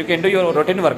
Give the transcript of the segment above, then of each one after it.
You can do your routine work.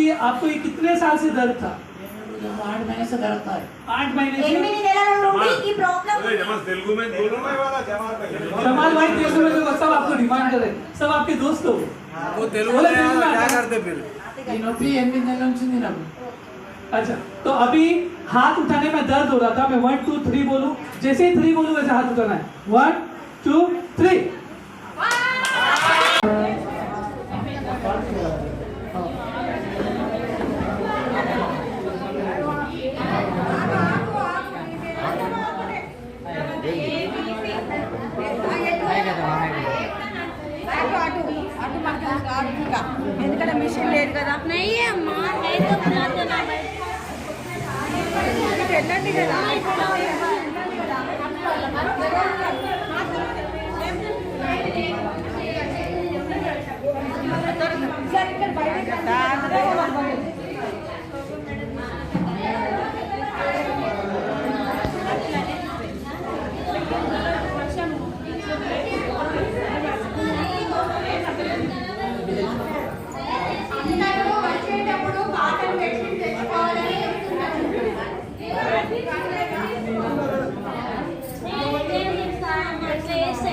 आपकी आपको ये कितने साल से दर्द था आठ महीने से डरता है आठ महीने से ఎనిమిది నెలల నుండి ఈ ప్రాబ్లం तेलुगु में बोलो जमाल भाई तेलुगु में तो सब आपको डिमांड करे सब आपके दोस्त हो वो तेलुगु बोले में तेलुगु में क्या आता है। करते फिर ఈ నొప్పి ఎనిమిది నెలల నుంచి ఉంది నాకు अच्छा तो अभी हाथ उठाने में दर्द हो रहा था मैं वन टू थ्री बोलूं जैसे ही थ्री बोलूं वैसे हाथ उठाना है वन टू थ्री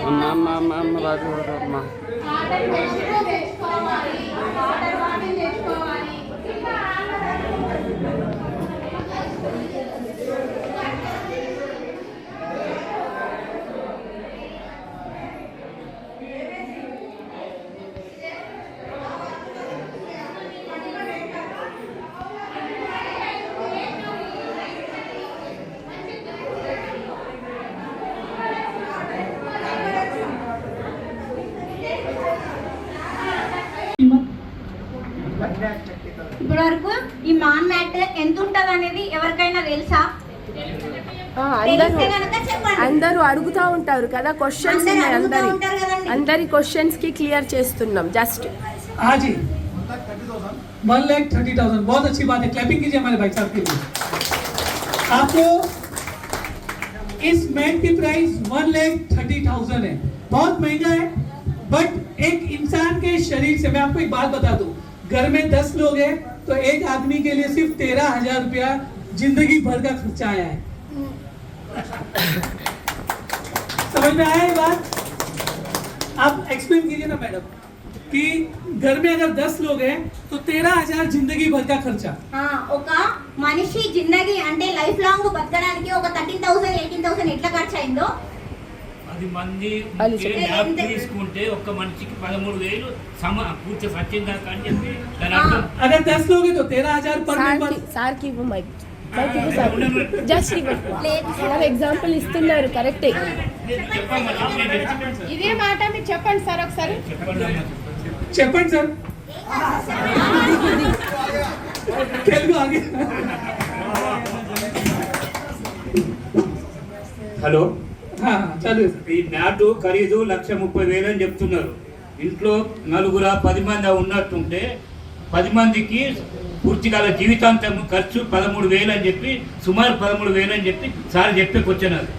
అమ్మ అమ్మ అమ్మ అమ్మ రాజు అమ్మ. వాటర్ ఎంత ఉంటది అనేది ఎవరికైనా తెలుసా ఆ, తెలిస్తే అందరూ కనుక చెప్పండి అందరూ అడుగుతా ఉంటారు కదా క్వశ్చన్స్ అందరూ ఉన్నాయి అడుగుతా అందరి ఉంటారు కదండి. అందరి క్వశ్చన్స్ కి క్లియర్ చేస్తున్నాం జస్ట్ हाँ जी वन लैख थर्टी थाउजेंड बहुत अच्छी बात है क्लैपिंग कीजिए हमारे भाई साहब के लिए आपको इस मैट की price one lakh thirty thousand है बहुत महंगा है बट एक इंसान के शरीर से मैं आपको एक बात बता दूं घर में दस लोग हैं तो एक आदमी के लिए सिर्फ तेरह हजार रुपया जिंदगी भर का खर्चा आया है समझ में आया ये बात आप एक्सप्लेन कीजिए ना मैडम कि घर में अगर दस लोग हैं तो तेरह हजार जिंदगी भर का खर्चा ఆ, ఒక మనిషి జిందగీ అంటే లైఫ్ లాంగ్ బతకడానికి ఒక థర్టీన్ థౌసండ్ ఎయిటీన్ థౌసండ్ ఎట్లా ఖర్చు అయిందో పది మంది వాళ్ళు ఏ చెప్పారు. ల్యాబ్ తీసుకుంటే ఒక్క మనిషికి పదమూడు వేలు సమ పూర్తి సత్యందాకా అని చెప్పి దాని అర్థం अगर दस लोग हैं तो तेरह हजार पर సార్కి मेंबर సార్కి ఇవ్వు మైక్ మైక్ ఇవ్వు సార్ జస్ట్ ఇవ్వు సార్ ఎగ్జాంపుల్ ఇస్తున్నారు కరెక్టే నేను చెప్పమన్నా నేను చెప్ప- ఇదే మాట మీరు చెప్పండి సార్ ఒకసారి చెప్పండి అమ్మా. చెప్పండి సార్ తెలుగు ఆగే హలో हाँ चलो सर ఈ మ్యాటు ఖరీదు లక్ష ముప్పై వేలు అని చెప్తున్నారు ఇంట్లో నలుగుర పది మంది ఉన్నట్టుంటే పది మందికి పూర్తిగా జీవితాంతం ఖర్చు పదమూడు వేలు అని చెప్పి సుమారు పదమూడు వేలు అని చెప్పి సార్ చెప్పే క్వశ్చన్ అది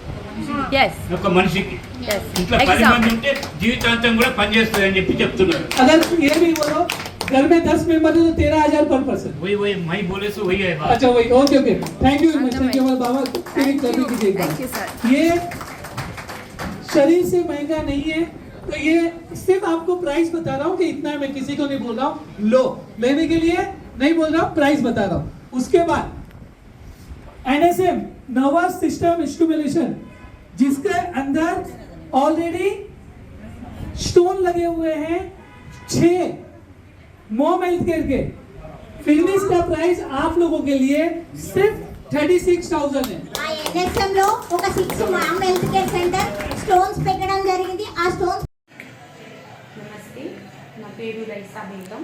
ఎస్ ఒక మనిషికి ఎస్ ఇంట్లో పది మంది ఎగ్జాంపుల్ ఉంటే జీవితాంతం కూడా పనిచేస్తుంది అని చెప్పి చెప్తున్నారు अगर ये भी बोलो घर में दस मेंबर है तो तेरह हजार पर पर्सन वही वही मैं बोले सो वही है बात अच्छा वही okay okay thank you thank you Baba clinic करने की देखभाल थैंक यू सर ये शरीर से महँगा नहीं है। तो ये सिर्फ़ आपको प्राइस बता रहा हूँ कि इतना मैं किसी को नहीं बोल रहा हूँ। लो, लेने के लिए नहीं बोल रहा हूँ प्राइस बता रहा हूँ। उसके बाद एनएसएम नर्वस सिस्टम स्टिमुलेशन जिसके अंदर ऑलरेडी स्टोन लगे हुए हैं छह मोम हेल्थ केयर के। फिनिश का प्राइस आप लोगों के लिए सिर्फ़ थर्टी सिक्स थाउज़ेंड है। ఆ ఒక six mom health care centre stones పెట్టడం జరిగింది. ఆ స్టోన్స్ నమస్తే. నా పేరు రైసా బేగం.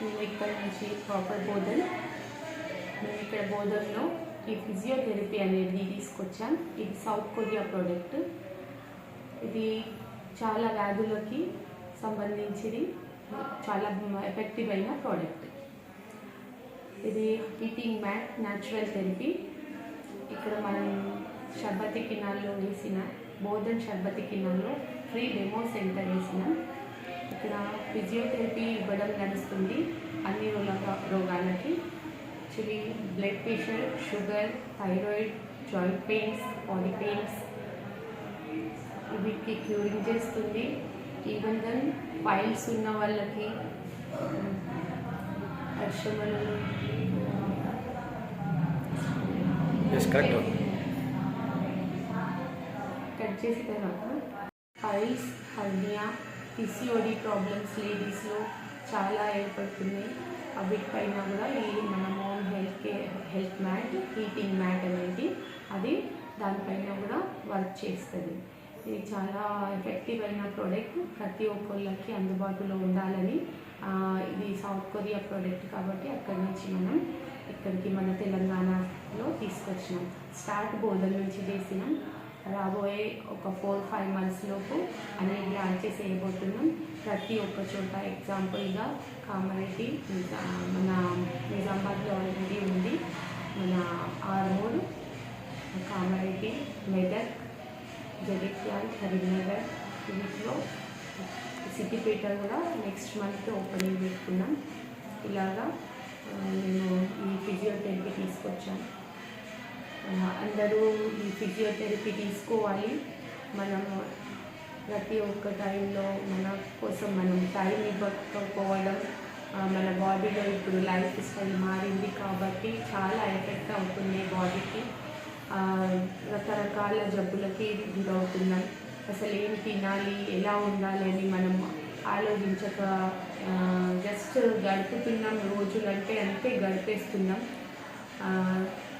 నేను ఇక్కడ నుంచి ప్రాపర్ బోధన్. మేము ఇక్కడ బోధన్లో ఈ ఫిజియోథెరపీ అనేది తీసుకొచ్చాం ఇది సౌత్ కొరియా ప్రోడక్ట్. ఇది చాలా వ్యాధులకి సంబంధించింది. చాలా ఎఫెక్టివ్ అయిన ప్రోడక్ట్. ఇది హీటింగ్ మ్యాట్ న్యాచురల్ థెరపీ. ఇక్కడ మనం షర్బతి కినాల్లో వేసిన బోధన్ షర్బతి కినాల్లో ఫ్రీ డెమో సెంటర్ వేసిన. ఇక్కడ ఫిజియోథెరపీ ఇవ్వడం నడుస్తుంది అన్ని రోగాలకి. Actually blood pressure sugar thyroid joint pains body pains వీటికి క్యూరింగ్ చేస్తుంది. ఈవెన్ దెన్ ఫైల్స్ ఉన్న వాళ్ళకి అర్షమలు ఎస్ కరెక్ట్ కట్ చేసిన తర్వాత ఫైల్స్ హర్నియా పిసిఓడి ప్రాబ్లమ్స్ లేడీస్లో చాలా ఏర్పడుతున్నాయి. వీటిపైన కూడా ఈ మన home health care health mat heating mat అనేది అది దానిపైన కూడా వర్క్ చేస్తుంది. ఇది చాలా ఎఫెక్టివ్ అయిన ప్రోడక్ట్ ప్రతి ఒక్కళ్ళకి అందుబాటులో ఉండాలని ఇది సౌత్ కొరియా ప్రోడక్ట్ కాబట్టి అక్కడి నుంచి మనం ఇక్కడికి మన తెలంగాణలో తీసుకొచ్చినాం. స్టార్ట్ బోధన నుంచి చేసినాం. రాబోయే ఒక ఫోర్ ఫైవ్ మంత్స్ లోపు అన్ని బ్రాంచెస్ వేయబోతున్నాం ప్రతి ఒక్క చోట ఎగ్జాంపుల్గా కామారెడ్డి మన నిజామాబాద్లో ఆల్రెడీ ఉంది. మన ఆర్మూర్ కామారెడ్డి మెదక్ జగిత్యాల్ కరీంనగర్ వీటిలో సిద్దిపేట కూడా నెక్స్ట్ మంత్ ఓపెనింగ్ పెట్టుకున్నాం ఇలాగా నేను ఈ ఫిజియోథెరపీ తీసుకొచ్చాను. అందరూ ఈ ఫిజియోథెరపీ తీసుకోవాలి. మనము ప్రతి ఒక్క టైంలో మన కోసం మనం టైం ఇవ్వకపోవడం మన బాడీలో ఇప్పుడు లైఫ్ స్టైల్ మారింది కాబట్టి చాలా ఎఫెక్ట్ అవుతుంది బాడీకి. రకరకాల జబ్బులకి గురవుతున్నాం. అసలు ఏం తినాలి ఎలా ఉండాలి అని మనం ఆలోచించక జస్ట్ గడుపుతున్నాం రోజులంటే అంతే గడిపేస్తున్నాం.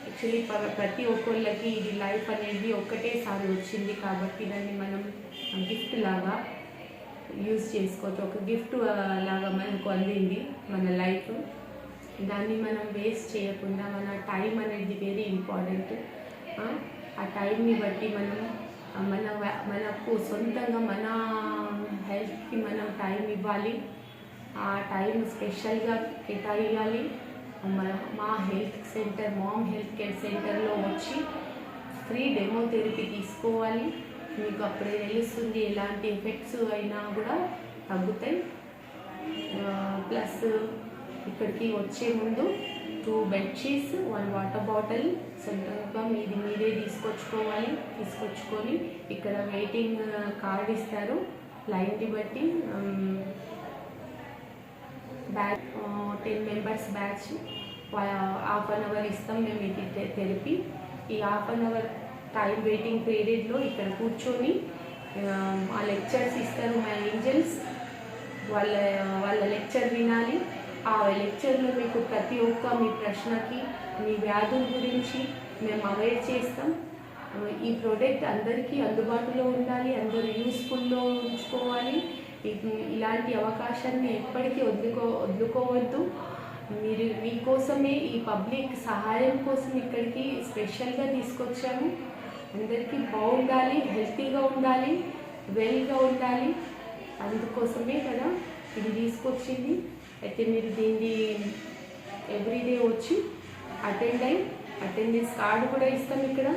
యాక్చువల్లీ ప్రతి ఒక్కళ్ళకి ఇది లైఫ్ అనేది ఒక్కటేసారి వచ్చింది కాబట్టి దాన్ని మనం గిఫ్ట్ లాగా యూజ్ చేసుకోవచ్చు. ఒక గిఫ్ట్ లాగా మనకు అందింది మన లైఫ్ దాన్ని మనం వేస్ట్ చేయకుండా మన టైం అనేది వెరీ ఇంపార్టెంట్ ఆ టైంని బట్టి మనం మన మనకు సొంతంగా మన హెల్త్కి మనం టైం ఇవ్వాలి. ఆ టైం స్పెషల్గా కేటాయించాలి. మా health centre mom health care సెంటర్లో వచ్చి ఫ్రీ డెమో థెరపీ తీసుకోవాలి. మీకు అప్పుడే తెలుస్తుంది ఎలాంటి ఎఫెక్ట్స్ అయినా కూడా తగ్గుతాయి. ప్లస్ ఇక్కడికి వచ్చే ముందు two bedsheets one water bottle సెంట్రల్గా మీది మీరే తీసుకొచ్చుకోవాలి. తీసుకొచ్చుకొని ఇక్కడ వెయిటింగ్ కార్డ్ ఇస్తారు. లైన్ని బట్టి ten members batch half an hour ఇస్తాం మేము ఇది తెలిపి. ఈ half an hour time waiting పీరియడ్లో ఇక్కడ కూర్చొని ఆ, లెక్చర్స్ ఇస్తారు మా ఏంజల్స్ వాళ్ళ వాళ్ళ లెక్చర్ వినాలి. ఆ లెక్చర్లో మీకు ప్రతి ఒక్క మీ ప్రశ్నకి మీ వ్యాధుల గురించి మేము అవేర్ చేస్తాం. ఈ ప్రోడక్ట్ అందరికీ అందుబాటులో ఉండాలి అందరూ యూస్ఫుల్లో ఉంచుకోవాలి. ఇలాంటి అవకాశాన్ని ఎప్పటికీ వదులుకో వదులుకోవద్దు. మీరు మీకోసమే ఈ పబ్లిక్ సహాయం కోసం ఇక్కడికి స్పెషల్గా తీసుకొచ్చాము. అందరికీ బాగుండాలి హెల్తీగా ఉండాలి వెల్గా ఉండాలి. అందుకోసమే కదా ఇది తీసుకొచ్చింది. అయితే మీరు దీన్ని ఎవ్రీడే వచ్చి అటెండ్ అయ్యి అటెండెన్స్ కార్డు కూడా ఇస్తాం ఇక్కడ.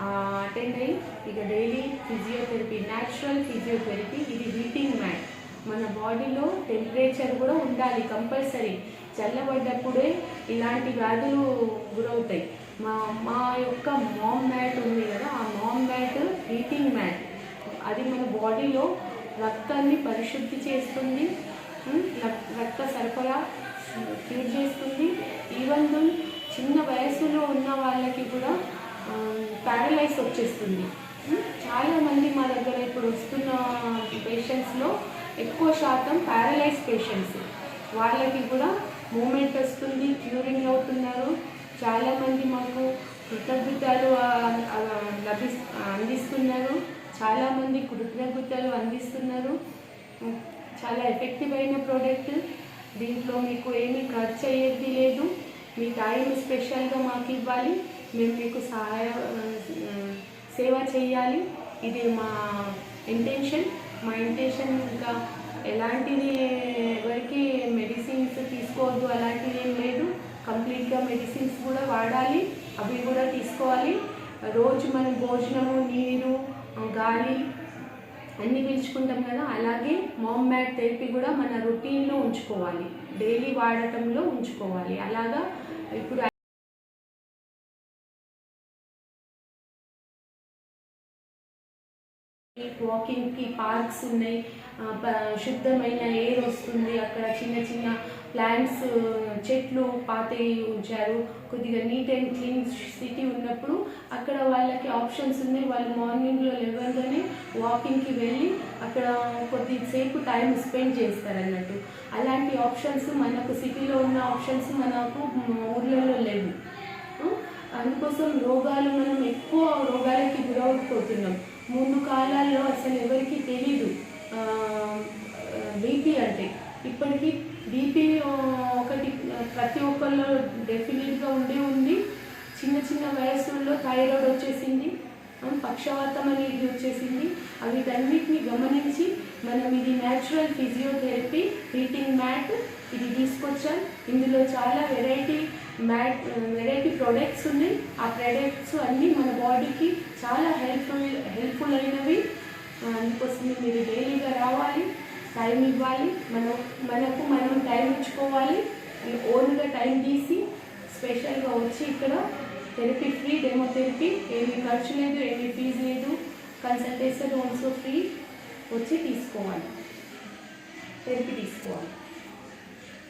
అటెండ్ అయ్యి ఇక డైలీ ఫిజియోథెరపీ న్యాచురల్ ఫిజియోథెరపీ ఇది హీటింగ్ మ్యాట్ మన బాడీలో టెంపరేచర్ కూడా ఉండాలి కంపల్సరీ చల్లబడ్డప్పుడే ఇలాంటి వ్యాధులు గురవుతాయి. మా మా యొక్క మామ్ మ్యాట్ ఉంది కదా ఆ మామ్ మ్యాట్ హీటింగ్ మ్యాట్ అది మన బాడీలో రక్తాన్ని పరిశుద్ధి చేస్తుంది రక్- రక్త సరఫరా క్యూర్ చేస్తుంది. ఈవెన్ చిన్న వయసులో ఉన్న వాళ్ళకి కూడా ప్యారలైజ్ వచ్చేస్తుంది. చాలామంది మా దగ్గర ఇప్పుడు వస్తున్న పేషెంట్స్లో ఎక్కువ శాతం ప్యారలైజ్ పేషెంట్స్ వాళ్ళకి కూడా మూమెంట్ వస్తుంది క్యూరింగ్ అవుతున్నారు. చాలామంది మాకు కృతజ్ఞతలు లభి అందిస్తున్నారు. చాలామంది కృతజ్ఞతలు అందిస్తున్నారు. చాలా ఎఫెక్టివ్ అయిన ప్రోడక్ట్ దీంట్లో మీకు ఏమీ ఖర్చు అయ్యేది లేదు. మీ టైం స్పెషల్గా మాకు ఇవ్వాలి. మేము మీకు సహాయ సేవ చేయాలి. ఇది మా ఇంటెన్షన్ మా ఇంటెన్షన్ ఇంకా ఎలాంటిది ఎవరికి మెడిసిన్స్ తీసుకోవద్దు అలాంటిది ఏం లేదు. కంప్లీట్గా మెడిసిన్స్ కూడా వాడాలి. అవి కూడా తీసుకోవాలి. రోజు మనం భోజనము నీరు గాలి అన్నీ పీల్చుకుంటాం కదా. అలాగే మామ్ మ్యాట్ థెరపీ కూడా మన రొటీన్లో ఉంచుకోవాలి. డైలీ వాడటంలో ఉంచుకోవాలి. అలాగా ఇప్పుడు వాకింగ్కి పార్క్స్ ఉన్నాయి. శుద్ధమైన ఎయిర్ వస్తుంది. అక్కడ చిన్న చిన్న ప్లాంట్స్ చెట్లు పాతే ఉంచారు. కొద్దిగా నీట్ అండ్ క్లీన్ సిటీ ఉన్నప్పుడు అక్కడ వాళ్ళకి ఆప్షన్స్ ఉన్నాయి. వాళ్ళు మార్నింగ్లో లేవగానే వాకింగ్కి వెళ్ళి అక్కడ కొద్దిసేపు టైం స్పెండ్ చేస్తారు అన్నట్టు అలాంటి ఆప్షన్స్ మనకు సిటీలో ఉన్న ఆప్షన్స్ మనకు ఊర్లలో లేవు. అందుకోసం రోగాలు మనం ఎక్కువ రోగాలకి గురవుపోతున్నాం ముందు కాలాల్లో అసలు ఎవరికి తెలీదు. బీపీ అంటే ఇప్పటికీ బీపీ ఒకటి ప్రతి ఒక్కళ్ళు డెఫినెట్గా ఉండే ఉంది. చిన్న చిన్న వయసుల్లో థైరాయిడ్ వచ్చేసింది. పక్షవాతం అనేది వచ్చేసింది. వీటన్నిటిని గమనించి మనం ఇది న్యాచురల్ ఫిజియోథెరపీ హీటింగ్ మ్యాట్ ఇది తీసుకొచ్చాం. ఇందులో చాలా వెరైటీ మ్యాట్ వెరైటీ ప్రొడక్ట్స్ ఉన్నాయి. ఆ ప్రొడక్ట్స్ అన్నీ మన బాడీకి చాలా హెల్ప్ఫుల్ హెల్ప్ఫుల్ అయినవి. అందుకోసం మీరు డైలీగా రావాలి టైం ఇవ్వాలి. మనం మనకు మనం టైం ఇచ్చుకోవాలి. ఓన్గా టైం తీసి స్పెషల్గా వచ్చి ఇక్కడ థెరపీ ఫ్రీ డెమోథెరపీ ఏమీ ఖర్చు లేదు ఏమీ ఫీజు లేదు. Consultation also free. వచ్చి తీసుకోవాలి. థెరపీ తీసుకోవాలి.